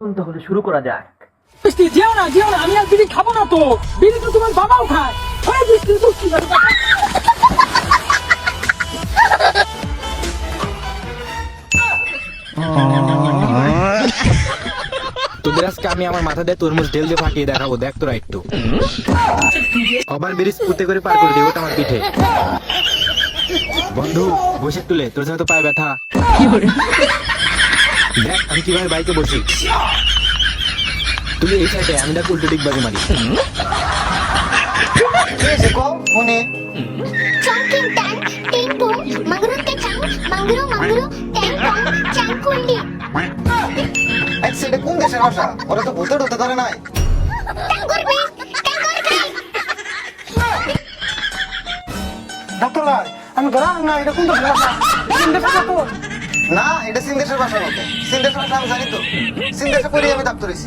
তাহলে শুরু করা যাক। বৃষ্টি যেও না যেও না আমি আর বিড়ি খাব না তো। বিড়ি তো তোমার বাবাও খায়। ওই বৃষ্টি বৃষ্টি তোদের আজকে আমি আমার মাথা দিয়ে তরমুজ ঢেল দিয়ে ফাটিয়ে দেখাবো দেখ তোরা একটু আবার ব্রিজ পুঁতে করে পার করে ওটা আমার পিঠে। বন্ধু বসে তুলে তোর সাথে তো পায়ে ব্যথা। দেখ আমি কীভাবে বাইকে বসি তুই এই সাইডে আমি দেখ উল্টো দিক বাজে মারি. এক সাইডে কোন দেশের ভাষা ওরা তো ভূতে ঢুকতে ধরে নাই. ডাক্তার আমি ধরার না এটা কোন দেশের ভাষা না এটা চীন দেশের ভাষা মতো। চীন দেশের ভাষা আমি জানি তো। চীন দেশে পড়ি আমি ডাক্তার হইছি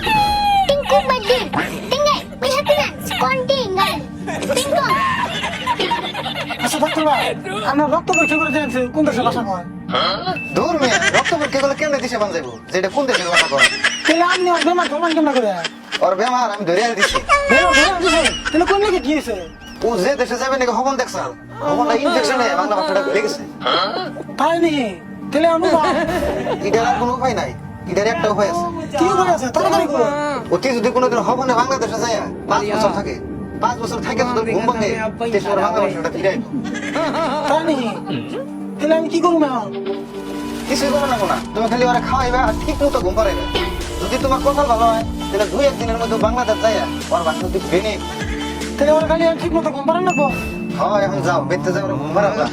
tingkong. আচ্ছা ডাক্তার ভাই আমরা রক্ত পরীক্ষা করে জানছি কোন দেশের ভাষা কয়? দূর মেয়ে রক্ত পরীক্ষা করলে কেমনে দিশে বান যাব যে এটা কোন দেশের ভাষা কয়? তাহলে আপনি আর বেমার প্রমাণ কেমন করে? ওর বেমার আমি ধরে আর দিছি। দিছে? তাহলে কোন দিকে গিয়েছে ও যে দেশে যাবে নাকি হবন দেখছাল হবনটা ইনফেকশনে বাংলা ভাষাটা ভুলে গেছে। তাই তাহলে আমি এটার আর কোনো উপায় নাই। এটার একটা উপায় আছে। কি করে আছে? তাড়াতাড়ি করো। অতি যদি কোনোদিন হবনে বাংলাদেশে যায় পাঁচ বছর থাকে। পাঁচ বছর থাকে যদি ঘুম ভাঙে। দেশে ওর বাংলা ফিরে নি তাহলে আমি কি করব কিছুই করো না কোনা তুমি খালি ওরা খাওয়াইবা আর ঠিক মতো ঘুম পাড়াইবে। যদি তোমার কথা ভালো হয় তাহলে দুই একদিনের মধ্যে বাংলাদেশ যাইয়া ওর বাসা তুই বেনে তাহলে ওর খালি ঠিক মতো ঘুম পারেন না হয় এখন যাও বেতে যাও ঘুম পাড়াবা।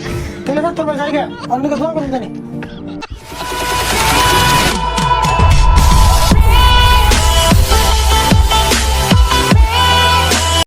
তাহলে ভাই জায়গা অন্যকে দোয়া করুন জানি